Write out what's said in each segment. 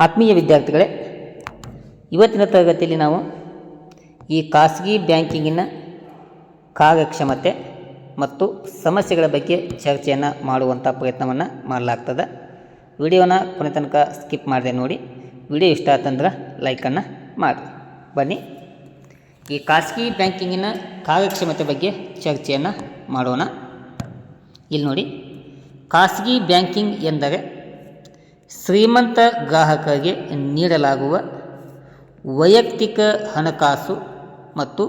ಆತ್ಮೀಯ ವಿದ್ಯಾರ್ಥಿಗಳೇ, ಇವತ್ತಿನ ತರಗತಿಯಲ್ಲಿ ನಾವು ಈ ಖಾಸಗಿ ಬ್ಯಾಂಕಿಂಗಿನ ಕಾರ್ಯಕ್ಷಮತೆ ಮತ್ತು ಸಮಸ್ಯೆಗಳ ಬಗ್ಗೆ ಚರ್ಚೆಯನ್ನು ಮಾಡುವಂಥ ಪ್ರಯತ್ನವನ್ನು ಮಾಡಲಾಗ್ತದೆ. ವಿಡಿಯೋನ ಕೊನೆ ತನಕ ಸ್ಕಿಪ್ ಮಾಡಿದೆ ನೋಡಿ. ವಿಡಿಯೋ ಇಷ್ಟ ಆತಂದ್ರೆ ಲೈಕನ್ನು ಮಾಡಿ. ಬನ್ನಿ. ಈ ಖಾಸಗಿ ಬ್ಯಾಂಕಿಂಗಿನ ಕಾರ್ಯಕ್ಷಮತೆ ಬಗ್ಗೆ ಚರ್ಚೆಯನ್ನು ಮಾಡೋಣ. ಇಲ್ಲಿ ನೋಡಿ. ಖಾಸಗಿ ಬ್ಯಾಂಕಿಂಗ್ ಎಂದರೆ ಶ್ರೀಮಂತ ಗ್ರಾಹಕರಿಗೆ ನೀಡಲಾಗುವ ವೈಯಕ್ತಿಕ ಹಣಕಾಸು ಮತ್ತು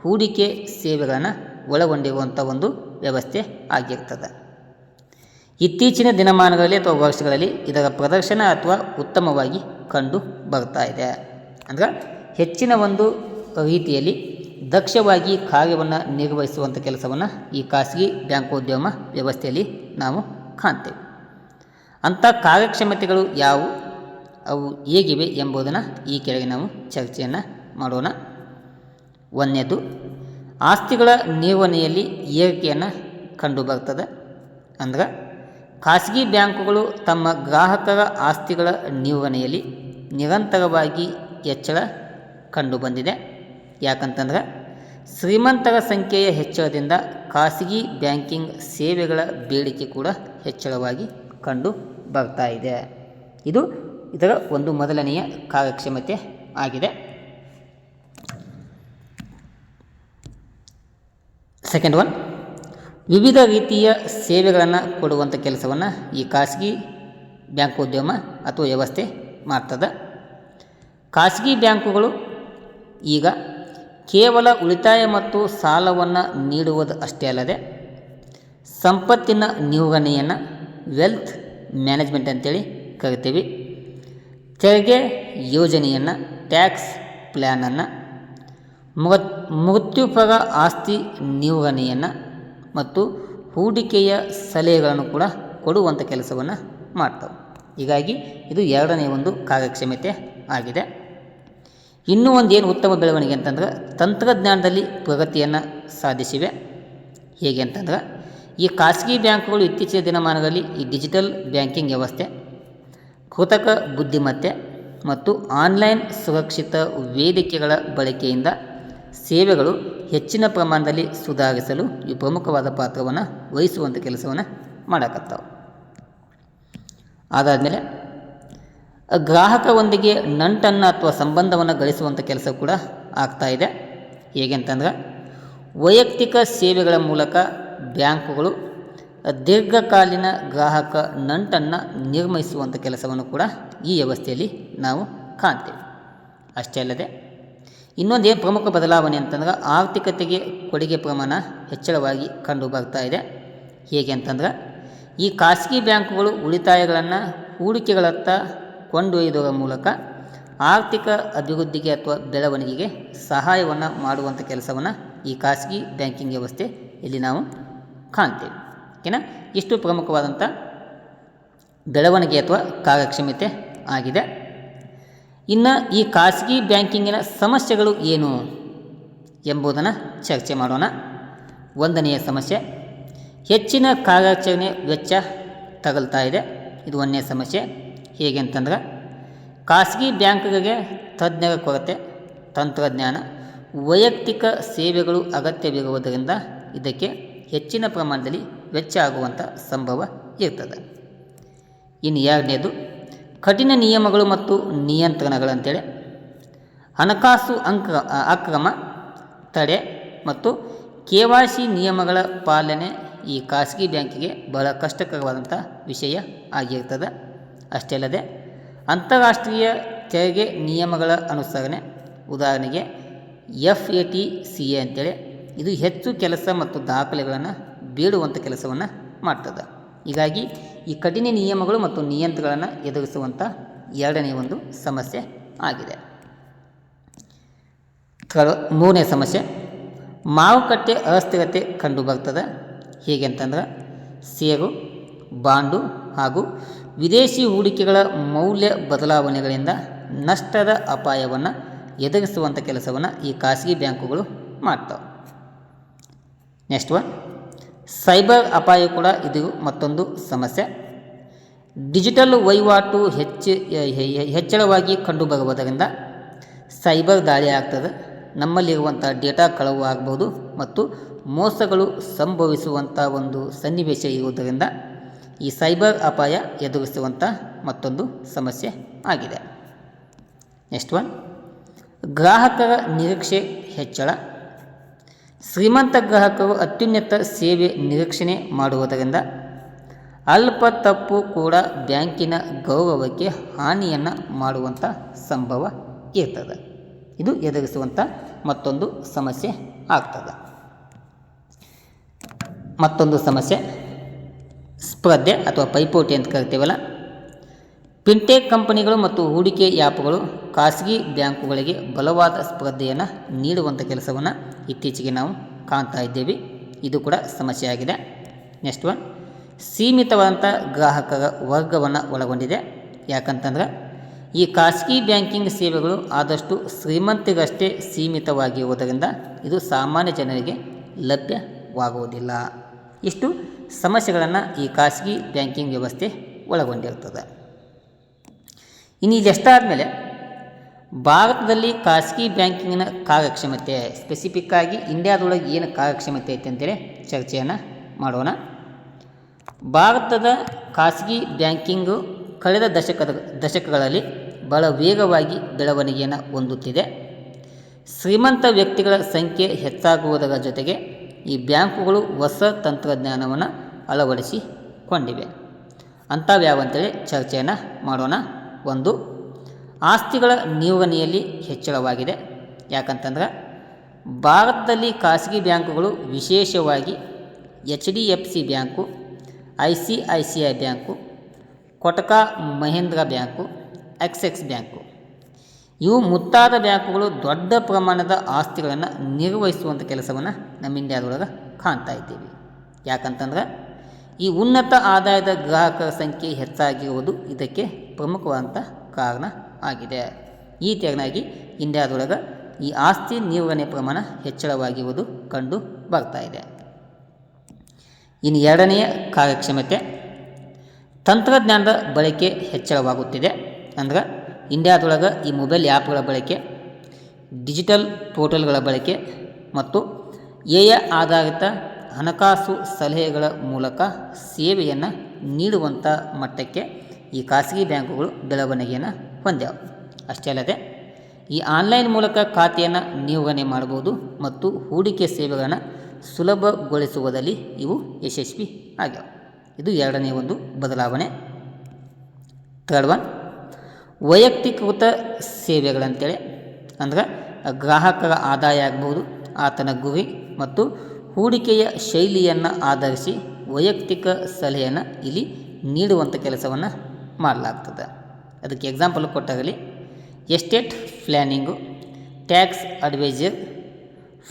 ಹೂಡಿಕೆ ಸೇವೆಗಳನ್ನು ಒಳಗೊಂಡಿರುವಂಥ ಒಂದು ವ್ಯವಸ್ಥೆ ಆಗಿರ್ತದೆ. ಇತ್ತೀಚಿನ ದಿನಮಾನಗಳಲ್ಲಿ ಅಥವಾ ವರ್ಷಗಳಲ್ಲಿ ಇದರ ಪ್ರದರ್ಶನ ಅಥವಾ ಉತ್ತಮವಾಗಿ ಕಂಡು ಬರ್ತಾ ಇದೆ. ಅಂದ್ರೆ ಹೆಚ್ಚಿನ ಒಂದು ರೀತಿಯಲ್ಲಿ ದಕ್ಷವಾಗಿ ಕಾರ್ಯವನ್ನು ನಿರ್ವಹಿಸುವಂಥ ಕೆಲಸವನ್ನು ಈ ಖಾಸಗಿ ಬ್ಯಾಂಕೋದ್ಯಮ ವ್ಯವಸ್ಥೆಯಲ್ಲಿ ನಾವು ಕಾಣ್ತೇವೆ. ಅಂಥ ಕಾರ್ಯಕ್ಷಮತೆಗಳು ಯಾವುವು ಅವು ಹೇಗಿವೆ ಎಂಬುದನ್ನು ಈ ಕೆಳಗೆ ನಾವು ಚರ್ಚೆಯನ್ನು ಮಾಡೋಣ. ಒಂದನೇದು, ಆಸ್ತಿಗಳ ನಿರ್ವಹಣೆಯಲ್ಲಿ ಏರಿಕೆಯನ್ನು ಕಂಡುಬರ್ತದೆ. ಅಂದ್ರೆ, ಖಾಸಗಿ ಬ್ಯಾಂಕುಗಳು ತಮ್ಮ ಗ್ರಾಹಕರ ಆಸ್ತಿಗಳ ನಿರ್ವಹಣೆಯಲ್ಲಿ ನಿರಂತರವಾಗಿ ಹೆಚ್ಚಳ ಕಂಡುಬಂದಿದೆ. ಯಾಕಂತಂದ್ರೆ, ಶ್ರೀಮಂತರ ಸಂಖ್ಯೆಯ ಹೆಚ್ಚಳದಿಂದ ಖಾಸಗಿ ಬ್ಯಾಂಕಿಂಗ್ ಸೇವೆಗಳ ಬೇಡಿಕೆ ಕೂಡ ಹೆಚ್ಚಳವಾಗಿ ಕಂಡು ಬರ್ತಾ ಇದೆ. ಇದು ಇದರ ಒಂದು ಮೊದಲನೆಯ ಕಾರ್ಯಕ್ಷಮತೆ ಆಗಿದೆ. ಸೆಕೆಂಡ್ ಒನ್ ವಿವಿಧ ರೀತಿಯ ಸೇವೆಗಳನ್ನು ಕೊಡುವಂಥ ಕೆಲಸವನ್ನು ಈ ಖಾಸಗಿ ಬ್ಯಾಂಕ್ ಉದ್ಯಮ ಅಥವಾ ವ್ಯವಸ್ಥೆ ಮಾಡ್ತದೆ. ಖಾಸಗಿ ಬ್ಯಾಂಕುಗಳು ಈಗ ಕೇವಲ ಉಳಿತಾಯ ಮತ್ತು ಸಾಲವನ್ನು ನೀಡುವುದು ಅಷ್ಟೇ ಅಲ್ಲದೆ, ಸಂಪತ್ತಿನ ನಿರ್ವಹಣೆಯನ್ನು ವೆಲ್ತ್ ಮ್ಯಾನೇಜ್ಮೆಂಟ್ ಅಂತೇಳಿ ಕರಿತೀವಿ. ತೆರಿಗೆ ಯೋಜನೆಯನ್ನು ಟ್ಯಾಕ್ಸ್ ಪ್ಲ್ಯಾನನ್ನು ಮೃತ್ ಮೃತ್ಯುಪರ ಆಸ್ತಿ ನಿರ್ವಹಣೆಯನ್ನು ಮತ್ತು ಹೂಡಿಕೆಯ ಸಲಹೆಗಳನ್ನು ಕೂಡ ಕೊಡುವಂಥ ಕೆಲಸವನ್ನು ಮಾಡ್ತವೆ. ಹೀಗಾಗಿ ಇದು ಎರಡನೇ ಒಂದು ಕಾರ್ಯಕ್ಷಮತೆ ಆಗಿದೆ. ಇನ್ನೂ ಒಂದು ಏನು ಉತ್ತಮ ಬೆಳವಣಿಗೆ ಅಂತಂದ್ರೆ ತಂತ್ರಜ್ಞಾನದಲ್ಲಿ ಪ್ರಗತಿಯನ್ನು ಸಾಧಿಸಿವೆ. ಹೇಗೆ ಅಂತಂದ್ರೆ ಈ ಖಾಸಗಿ ಬ್ಯಾಂಕುಗಳು ಇತ್ತೀಚಿನ ದಿನಮಾನಗಳಲ್ಲಿ ಈ ಡಿಜಿಟಲ್ ಬ್ಯಾಂಕಿಂಗ್ ವ್ಯವಸ್ಥೆ, ಕೃತಕ ಬುದ್ಧಿಮತ್ತೆ ಮತ್ತು ಆನ್ಲೈನ್ ಸುರಕ್ಷಿತ ವೇದಿಕೆಗಳ ಬಳಕೆಯಿಂದ ಸೇವೆಗಳು ಹೆಚ್ಚಿನ ಪ್ರಮಾಣದಲ್ಲಿ ಸುಧಾರಿಸಲು ಈ ಪ್ರಮುಖವಾದ ಪಾತ್ರವನ್ನು ವಹಿಸುವಂಥ ಕೆಲಸವನ್ನು ಮಾಡಕತ್ತಾವೆ. ಅದಾದಮೇಲೆ, ಗ್ರಾಹಕರೊಂದಿಗೆ ನಂಟನ್ನು ಅಥವಾ ಸಂಬಂಧವನ್ನು ಗಳಿಸುವಂಥ ಕೆಲಸ ಕೂಡ ಆಗ್ತಾ ಇದೆ. ಹೇಗೆ ಅಂತಂದ್ರೆ, ವೈಯಕ್ತಿಕ ಸೇವೆಗಳ ಮೂಲಕ ಬ್ಯಾಂಕುಗಳು ದೀರ್ಘಕಾಲೀನ ಗ್ರಾಹಕ ನಂಟನ್ನು ನಿರ್ಮಿಸುವಂಥ ಕೆಲಸವನ್ನು ಕೂಡ ಈ ವ್ಯವಸ್ಥೆಯಲ್ಲಿ ನಾವು ಕಾಣ್ತೇವೆ. ಅಷ್ಟೇ ಅಲ್ಲದೆ ಇನ್ನೊಂದು ಏನು ಪ್ರಮುಖ ಬದಲಾವಣೆ ಅಂತಂದ್ರೆ ಆರ್ಥಿಕತೆಗೆ ಕೊಡುಗೆ ಪ್ರಮಾಣ ಹೆಚ್ಚಳವಾಗಿ ಕಂಡು ಬರ್ತಾ ಇದೆ. ಹೇಗೆ ಅಂತಂದ್ರೆ ಈ ಖಾಸಗಿ ಬ್ಯಾಂಕುಗಳು ಉಳಿತಾಯಗಳನ್ನು ಹೂಡಿಕೆಗಳತ್ತ ಕೊಂಡೊಯ್ಯುವುದರ ಮೂಲಕ ಆರ್ಥಿಕ ಅಭಿವೃದ್ಧಿಗೆ ಅಥವಾ ಬೆಳವಣಿಗೆಗೆ ಸಹಾಯವನ್ನು ಮಾಡುವಂಥ ಕೆಲಸವನ್ನು ಈ ಖಾಸಗಿ ಬ್ಯಾಂಕಿಂಗ್ ವ್ಯವಸ್ಥೆ ಇಲ್ಲಿ ನಾವು ಕಾಣ್ತೇವೆ. ಓಕೆನಾ? ಇಷ್ಟು ಪ್ರಮುಖವಾದಂಥ ಬೆಳವಣಿಗೆ ಅಥವಾ ಕಾರ್ಯಕ್ಷಮತೆ ಆಗಿದೆ. ಇನ್ನು ಈ ಖಾಸಗಿ ಬ್ಯಾಂಕಿಂಗಿನ ಸಮಸ್ಯೆಗಳು ಏನು ಎಂಬುದನ್ನು ಚರ್ಚೆ ಮಾಡೋಣ. ಒಂದನೆಯ ಸಮಸ್ಯೆ, ಹೆಚ್ಚಿನ ಕಾರ್ಯಾಚರಣೆ ವೆಚ್ಚ ತಗಲ್ತಾ ಇದೆ. ಇದು ಒಂದನೇ ಸಮಸ್ಯೆ. ಹೇಗೆ ಅಂತಂದ್ರೆ, ಖಾಸಗಿ ಬ್ಯಾಂಕ್ಗಳಿಗೆ ತಜ್ಞರ ಕೊರತೆ, ತಂತ್ರಜ್ಞಾನ, ವೈಯಕ್ತಿಕ ಸೇವೆಗಳು ಅಗತ್ಯವಿರುವುದರಿಂದ ಇದಕ್ಕೆ ಹೆಚ್ಚಿನ ಪ್ರಮಾಣದಲ್ಲಿ ವೆಚ್ಚ ಆಗುವಂಥ ಸಂಭವ ಇರ್ತದೆ. ಇನ್ನು ಎರಡನೇದು, ಕಠಿಣ ನಿಯಮಗಳು ಮತ್ತು ನಿಯಂತ್ರಣಗಳಂತೇಳಿ ಹಣಕಾಸು ಅಂಕ, ಅಕ್ರಮ, ತಡೆ ಮತ್ತು ಕೆ ನಿಯಮಗಳ ಪಾಲನೆ ಈ ಖಾಸಗಿ ಬ್ಯಾಂಕಿಗೆ ಬಹಳ ಕಷ್ಟಕರವಾದಂಥ ವಿಷಯ ಆಗಿರ್ತದೆ. ಅಷ್ಟೇ ಅಲ್ಲದೆ, ಅಂತಾರಾಷ್ಟ್ರೀಯ ತೆರಿಗೆ ನಿಯಮಗಳ ಅನುಸರಣೆ, ಉದಾಹರಣೆಗೆ F A T C A ಅಂತೇಳಿ. ಇದು ಹೆಚ್ಚು ಕೆಲಸ ಮತ್ತು ದಾಖಲೆಗಳನ್ನು ಬೇಡುವಂಥ ಕೆಲಸವನ್ನು ಮಾಡ್ತದೆ. ಹೀಗಾಗಿ ಈ ಕಠಿಣ ನಿಯಮಗಳು ಮತ್ತು ನಿಯಂತ್ರಣಗಳನ್ನು ಎದುರಿಸುವಂಥ ಎರಡನೇ ಒಂದು ಸಮಸ್ಯೆ ಆಗಿದೆ. ಮೂರನೇ ಸಮಸ್ಯೆ, ಮಾರುಕಟ್ಟೆ ಅಸ್ಥಿರತೆ ಕಂಡುಬರ್ತದೆ. ಹೇಗೆ ಅಂತಂದ್ರೆ ಷೇರು ಬಾಂಡು ಹಾಗೂ ವಿದೇಶಿ ಹೂಡಿಕೆಗಳ ಮೌಲ್ಯ ಬದಲಾವಣೆಗಳಿಂದ ನಷ್ಟದ ಅಪಾಯವನ್ನು ಎದುರಿಸುವಂಥ ಕೆಲಸವನ್ನು ಈ ಖಾಸಗಿ ಬ್ಯಾಂಕುಗಳು ಮಾಡ್ತವೆ. ನೆಕ್ಸ್ಟ್ ಒನ್ ಸೈಬರ್ ಅಪಾಯ ಕೂಡ ಇದು ಮತ್ತೊಂದು ಸಮಸ್ಯೆ. ಡಿಜಿಟಲ್ ವಹಿವಾಟು ಹೆಚ್ಚು ಹೆಚ್ಚಳವಾಗಿ ಕಂಡುಬರುವುದರಿಂದ ಸೈಬರ್ ದಾಳಿ ಆಗ್ತದೆ. ನಮ್ಮಲ್ಲಿರುವಂಥ ಡೇಟಾ ಕಳವು ಆಗ್ಬೋದು ಮತ್ತು ಮೋಸಗಳು ಸಂಭವಿಸುವಂಥ ಒಂದು ಸನ್ನಿವೇಶ ಇರುವುದರಿಂದ ಈ ಸೈಬರ್ ಅಪಾಯ ಎದುರಿಸುವಂಥ ಮತ್ತೊಂದು ಸಮಸ್ಯೆ ಆಗಿದೆ. ನೆಕ್ಸ್ಟ್ ಒನ್ ಗ್ರಾಹಕರ ನಿರೀಕ್ಷೆ ಹೆಚ್ಚಳ. ಶ್ರೀಮಂತ ಗ್ರಾಹಕರು ಅತ್ಯುನ್ನತ ಸೇವೆ ನಿರೀಕ್ಷಣೆ ಮಾಡುವುದರಿಂದ ಅಲ್ಪ ತಪ್ಪು ಕೂಡ ಬ್ಯಾಂಕಿನ ಗೌರವಕ್ಕೆ ಹಾನಿಯನ್ನು ಮಾಡುವಂಥ ಸಂಭವ ಇರ್ತದೆ. ಇದು ಎದುರಿಸುವಂಥ ಮತ್ತೊಂದು ಸಮಸ್ಯೆ ಆಗ್ತದೆ. ಮತ್ತೊಂದು ಸಮಸ್ಯೆ, ಸ್ಪರ್ಧೆ ಅಥವಾ ಪೈಪೋಟಿ ಅಂತ ಕರಿತೀವಲ್ಲ? ಪಿಂಟೆಕ್ ಕಂಪನಿಗಳು ಮತ್ತು ಹೂಡಿಕೆ ಆ್ಯಪ್ಗಳು ಖಾಸಗಿ ಬ್ಯಾಂಕುಗಳಿಗೆ ಬಲವಾದ ಸ್ಪರ್ಧೆಯನ್ನು ನೀಡುವಂಥ ಕೆಲಸವನ್ನು ಇತ್ತೀಚೆಗೆ ನಾವು ಕಾಣ್ತಾ ಇದ್ದೇವೆ. ಇದು ಕೂಡ ಸಮಸ್ಯೆಯಾಗಿದೆ ನೆಕ್ಸ್ಟ್ ಒನ್ ಸೀಮಿತವಾದಂಥ ಗ್ರಾಹಕರ ವರ್ಗವನ್ನು ಒಳಗೊಂಡಿದೆ. ಯಾಕಂತಂದ್ರೆ ಈ ಖಾಸಗಿ ಬ್ಯಾಂಕಿಂಗ್ ಸೇವೆಗಳು ಆದಷ್ಟು ಶ್ರೀಮಂತಿಗಷ್ಟೇ ಸೀಮಿತವಾಗಿರುವುದರಿಂದ ಇದು ಸಾಮಾನ್ಯ ಜನರಿಗೆ ಲಭ್ಯವಾಗುವುದಿಲ್ಲ. ಇಷ್ಟು ಸಮಸ್ಯೆಗಳನ್ನು ಈ ಖಾಸಗಿ ಬ್ಯಾಂಕಿಂಗ್ ವ್ಯವಸ್ಥೆ ಒಳಗೊಂಡಿರ್ತದೆ. ಇನ್ನು ಇದೆಷ್ಟಾದಮೇಲೆ ಭಾರತದಲ್ಲಿ ಖಾಸಗಿ ಬ್ಯಾಂಕಿಂಗಿನ ಕಾರ್ಯಕ್ಷಮತೆ ಸ್ಪೆಸಿಫಿಕ್ ಆಗಿ ಇಂಡಿಯಾದೊಳಗೆ ಏನು ಕಾರ್ಯಕ್ಷಮತೆ ಐತೆ ಅಂತೇಳಿ ಚರ್ಚೆಯನ್ನು ಮಾಡೋಣ. ಭಾರತದ ಖಾಸಗಿ ಬ್ಯಾಂಕಿಂಗು ಕಳೆದ ದಶಕದ, ದಶಕಗಳಲ್ಲಿ ಬಹಳ ವೇಗವಾಗಿ ಬೆಳವಣಿಗೆಯನ್ನು ಹೊಂದುತ್ತಿದೆ. ಶ್ರೀಮಂತ ವ್ಯಕ್ತಿಗಳ ಸಂಖ್ಯೆ ಹೆಚ್ಚಾಗುವುದರ ಜೊತೆಗೆ ಈ ಬ್ಯಾಂಕುಗಳು ಹೊಸ ತಂತ್ರಜ್ಞಾನವನ್ನು ಅಳವಡಿಸಿಕೊಂಡಿವೆ. ಅಂಥವ್ಯಾವಂತೇಳಿ ಚರ್ಚೆಯನ್ನು ಮಾಡೋಣ. ಒಂದು ಆಸ್ತಿಗಳ ನಿರ್ವಹಣೆಯಲ್ಲಿ ಹೆಚ್ಚಳವಾಗಿದೆ. ಯಾಕಂತಂದ್ರೆ ಭಾರತದಲ್ಲಿ ಖಾಸಗಿ ಬ್ಯಾಂಕುಗಳು ವಿಶೇಷವಾಗಿ H D F C bank, I C I C I bank, Kotak Mahindra bank Axis bank. ಇವು ಮುತ್ತಾದ ಬ್ಯಾಂಕುಗಳು ದೊಡ್ಡ ಪ್ರಮಾಣದ ಆಸ್ತಿಗಳನ್ನು ನಿರ್ವಹಿಸುವಂಥ ಕೆಲಸವನ್ನು ನಮ್ಮ ಇಂಡಿಯಾದೊಳಗೆ ಕಾಣ್ತಾ ಇದ್ದೀವಿ. ಯಾಕಂತಂದ್ರೆ ಈ ಉನ್ನತ ಆದಾಯದ ಗ್ರಾಹಕರ ಸಂಖ್ಯೆ ಹೆಚ್ಚಾಗಿರುವುದು ಇದಕ್ಕೆ ಪ್ರಮುಖವಾದಂಥ ಕಾರಣ. ಆಗಿದೆ. ಈ ತೆರನಾಗಿ ಇಂಡಿಯಾದೊಳಗೆ ಈ ಆಸ್ತಿ ನಿರ್ವಹಣೆ ಪ್ರಮಾಣ ಹೆಚ್ಚಳವಾಗಿರುವುದು ಕಂಡು ಬರ್ತಾ ಇದೆ. ಇನ್ನು ಎರಡನೆಯ ಕಾರ್ಯಕ್ಷಮತೆ, ತಂತ್ರಜ್ಞಾನದ ಬಳಕೆ ಹೆಚ್ಚಳವಾಗುತ್ತಿದೆ. ಅಂದ್ರೆ ಇಂಡಿಯಾದೊಳಗೆ ಈ ಮೊಬೈಲ್ ಆ್ಯಪ್ಗಳ ಬಳಕೆ, ಡಿಜಿಟಲ್ ಪೋರ್ಟಲ್ಗಳ ಬಳಕೆ ಮತ್ತು ಎ ಐ ಆಧಾರಿತ ಹಣಕಾಸು ಸಲಹೆಗಳ ಮೂಲಕ ಸೇವೆಯನ್ನು ನೀಡುವಂಥ ಮಟ್ಟಕ್ಕೆ ಈ ಖಾಸಗಿ ಬ್ಯಾಂಕುಗಳು ಬೆಳವಣಿಗೆಯನ್ನು ಹೊಂದ್ಯಾವ ಅಷ್ಟೇ ಅಲ್ಲದೆ, ಈ ಆನ್ಲೈನ್ ಮೂಲಕ ಖಾತೆಯನ್ನು ನಿಯೋಗನೆ ಮಾಡಬಹುದು ಮತ್ತು ಹೂಡಿಕೆ ಸೇವೆಗಳನ್ನು ಸುಲಭಗೊಳಿಸುವುದರಲ್ಲಿ ಇವು ಯಶಸ್ವಿ ಆಗ್ಯಾವ. ಇದು ಎರಡನೇ ಒಂದು ಬದಲಾವಣೆ. ಥರ್ಡ್ ಒನ್, ವೈಯಕ್ತಿಕೃತ ಸೇವೆಗಳಂತೇಳಿ, ಅಂದ್ರೆ ಗ್ರಾಹಕರ ಆದಾಯ ಆಗ್ಬೋದು ಆತನ ಗುರಿ ಮತ್ತು ಹೂಡಿಕೆಯ ಶೈಲಿಯನ್ನು ಆಧರಿಸಿ ವೈಯಕ್ತಿಕ ಸಲಹೆಯನ್ನು ಇಲ್ಲಿ ನೀಡುವಂಥ ಕೆಲಸವನ್ನು ಮಾಡಲಾಗ್ತದೆ. ಅದಕ್ಕೆ example ಕೊಟ್ಟಾಗಲಿ estate planning tax adviser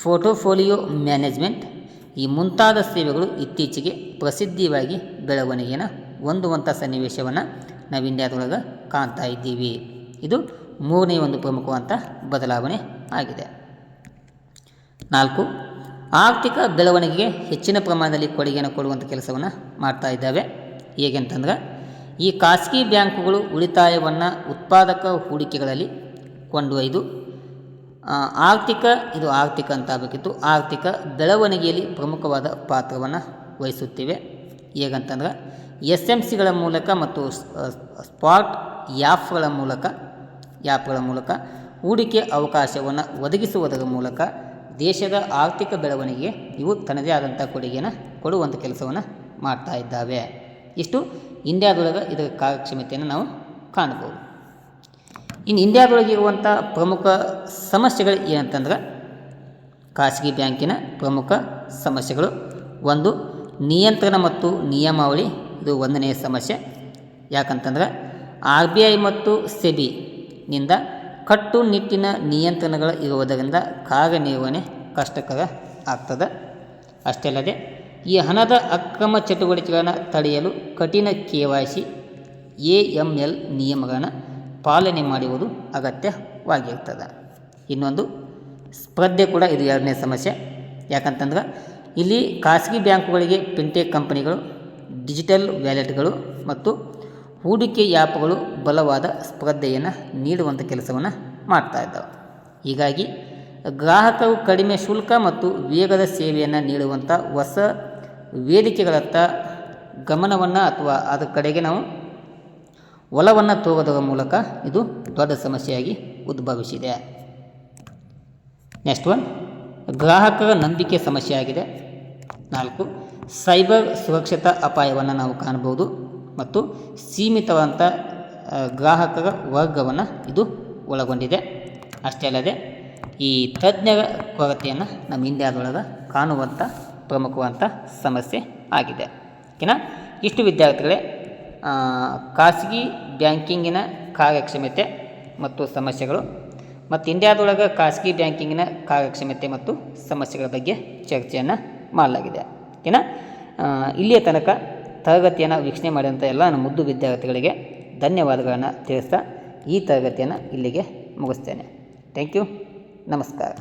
portfolio management ಈ ಮುಂತಾದ ಸೇವೆಗಳು ಇತ್ತೀಚೆಗೆ ಪ್ರಸಿದ್ಧಿಯಾಗಿ ಬೆಳವಣಿಗೆಯನ್ನು ಹೊಂದುವಂಥ ಸನ್ನಿವೇಶವನ್ನು ನಾವು ಇಂಡಿಯಾದೊಳಗೆ ಕಾಣ್ತಾ ಇದ್ದೀವಿ. ಇದು ಮೂರನೇ ಒಂದು ಪ್ರಮುಖವಂಥ ಬದಲಾವಣೆ ಆಗಿದೆ. ನಾಲ್ಕು, ಆರ್ಥಿಕ ಬೆಳವಣಿಗೆಗೆ ಹೆಚ್ಚಿನ ಪ್ರಮಾಣದಲ್ಲಿ ಕೊಡುಗೆಯನ್ನು ಕೊಡುವಂಥ ಕೆಲಸವನ್ನು ಮಾಡ್ತಾ ಇದ್ದಾವೆ. ಹೇಗೆ ಅಂತಂದ್ರೆ ಈ ಖಾಸಗಿ ಬ್ಯಾಂಕುಗಳು ಉಳಿತಾಯವನ್ನು ಉತ್ಪಾದಕ ಹೂಡಿಕೆಗಳಲ್ಲಿ ಕೊಂಡೊಯ್ದು ಆರ್ಥಿಕ, ಇದು ಆರ್ಥಿಕ ಅಂತ ಆಗಬೇಕಿತ್ತು, ಆರ್ಥಿಕ ಬೆಳವಣಿಗೆಯಲ್ಲಿ ಪ್ರಮುಖವಾದ ಪಾತ್ರವನ್ನು ವಹಿಸುತ್ತಿವೆ. ಹೇಗಂತಂದ್ರೆ ಎಸ್ ಎಂ ಸಿಗಳ ಮೂಲಕ ಮತ್ತು ಸ್ಪಾಟ್ ಯಾಪ್ಗಳ ಮೂಲಕ ಯಾಪ್ಗಳ ಮೂಲಕ ಹೂಡಿಕೆ ಅವಕಾಶವನ್ನು ಒದಗಿಸುವುದರ ಮೂಲಕ ದೇಶದ ಆರ್ಥಿಕ ಬೆಳವಣಿಗೆಗೆ ಇವು ತನ್ನದೇ ಆದಂಥ ಕೊಡುಗೆಯನ್ನು ಕೊಡುವಂಥ ಕೆಲಸವನ್ನು ಮಾಡ್ತಾ ಇದ್ದಾವೆ. ಇಷ್ಟು ಇಂಡಿಯಾದೊಳಗೆ ಇದರ ಕಾರ್ಯಕ್ಷಮತೆಯನ್ನು ನಾವು ಕಾಣ್ಬೋದು ಇನ್ನು ಇಂಡಿಯಾದೊಳಗೆ ಇರುವಂಥ ಪ್ರಮುಖ ಸಮಸ್ಯೆಗಳು ಏನಂತಂದ್ರೆ ಖಾಸಗಿ ಬ್ಯಾಂಕಿನ ಪ್ರಮುಖ ಸಮಸ್ಯೆಗಳು. ಒಂದು, ನಿಯಂತ್ರಣ ಮತ್ತು ನಿಯಮಾವಳಿ ಇದು ಒಂದನೆಯ ಸಮಸ್ಯೆ. ಯಾಕಂತಂದ್ರೆ ಆರ್ ಬಿ ಐ ಮತ್ತು ಸೆಬಿನಿಂದ ಕಟ್ಟುನಿಟ್ಟಿನ ನಿಯಂತ್ರಣಗಳು ಇರುವುದರಿಂದ ಕಾರ್ಯನಿರ್ವಹಣೆ ಕಷ್ಟಕರ ಆಗ್ತದೆ. ಅಷ್ಟೇ ಅಲ್ಲದೆ ಈ ಹಣದ ಅಕ್ರಮ ಚಟುವಟಿಕೆಗಳನ್ನು ತಡೆಯಲು ಕಠಿಣ K Y C A M L ನಿಯಮಗಳನ್ನು ಪಾಲನೆ ಮಾಡುವುದು ಅಗತ್ಯವಾಗಿರ್ತದೆ. ಇನ್ನೊಂದು, ಸ್ಪರ್ಧೆ ಕೂಡ ಇದು ಎರಡನೇ ಸಮಸ್ಯೆ. ಯಾಕಂತಂದ್ರೆ, ಇಲ್ಲಿ ಖಾಸಗಿ ಬ್ಯಾಂಕುಗಳಿಗೆ ಫಿನ್ಟೆಕ್ ಕಂಪನಿಗಳು ಡಿಜಿಟಲ್ ವ್ಯಾಲೆಟ್ಗಳು ಮತ್ತು ಹೂಡಿಕೆ ಆ್ಯಪ್ಗಳು ಬಲವಾದ ಸ್ಪರ್ಧೆಯನ್ನು ನೀಡುವಂಥ ಕೆಲಸವನ್ನು ಮಾಡ್ತಾ ಇದ್ದಾವೆ. ಹೀಗಾಗಿ ಗ್ರಾಹಕರು ಕಡಿಮೆ ಶುಲ್ಕ ಮತ್ತು ವೇಗದ ಸೇವೆಯನ್ನು ನೀಡುವಂಥ ಹೊಸ ವೇದಿಕೆಗಳತ್ತ ಗಮನವನ್ನು ಅಥವಾ ಅದರ ಕಡೆಗೆ ನಾವು ಒಲವನ್ನು ತೋರುವುದರ ಮೂಲಕ ಇದು ದೊಡ್ಡ ಸಮಸ್ಯೆಯಾಗಿ ಉದ್ಭವಿಸಿದೆ. ನೆಕ್ಸ್ಟ್ ಒನ್ ಗ್ರಾಹಕರ ನಂಬಿಕೆ ಸಮಸ್ಯೆ ಆಗಿದೆ. ನಾಲ್ಕು, ಸೈಬರ್ ಸುರಕ್ಷತಾ ಅಪಾಯವನ್ನು ನಾವು ಕಾಣಬಹುದು ಮತ್ತು ಸೀಮಿತವಾದಂಥ ಗ್ರಾಹಕರ ವರ್ಗವನ್ನು ಇದು ಒಳಗೊಂಡಿದೆ. ಅಷ್ಟೇ ಅಲ್ಲದೆ ಈ ತಜ್ಞರ ಕೊರತೆಯನ್ನು ನಮ್ಮ ಇಂಡಿಯಾದೊಳಗೆ ಕಾಣುವಂಥ ಪ್ರಮುಖವಂಥ ಸಮಸ್ಯೆ ಆಗಿದೆ. ಓಕೆನಾ ಇಷ್ಟು ವಿದ್ಯಾರ್ಥಿಗಳೇ ಖಾಸಗಿ ಬ್ಯಾಂಕಿಂಗಿನ ಕಾರ್ಯಕ್ಷಮತೆ ಮತ್ತು ಸಮಸ್ಯೆಗಳು ಮತ್ತು ಇಂಡಿಯಾದೊಳಗೆ ಖಾಸಗಿ ಬ್ಯಾಂಕಿಂಗಿನ ಕಾರ್ಯಕ್ಷಮತೆ ಮತ್ತು ಸಮಸ್ಯೆಗಳ ಬಗ್ಗೆ ಚರ್ಚೆಯನ್ನು ಮಾಡಲಾಗಿದೆ. ಓಕೆನಾ ಇಲ್ಲಿಯ ತನಕ ತರಗತಿಯನ್ನು ವೀಕ್ಷಣೆ ಮಾಡಿದಂಥ ಎಲ್ಲ ಮುದ್ದು ವಿದ್ಯಾರ್ಥಿಗಳಿಗೆ ಧನ್ಯವಾದಗಳನ್ನು ತಿಳಿಸ್ತಾ ಈ ತರಗತಿಯನ್ನು ಇಲ್ಲಿಗೆ ಮುಗಿಸ್ತೇನೆ. Thank you. ನಮಸ್ಕಾರ.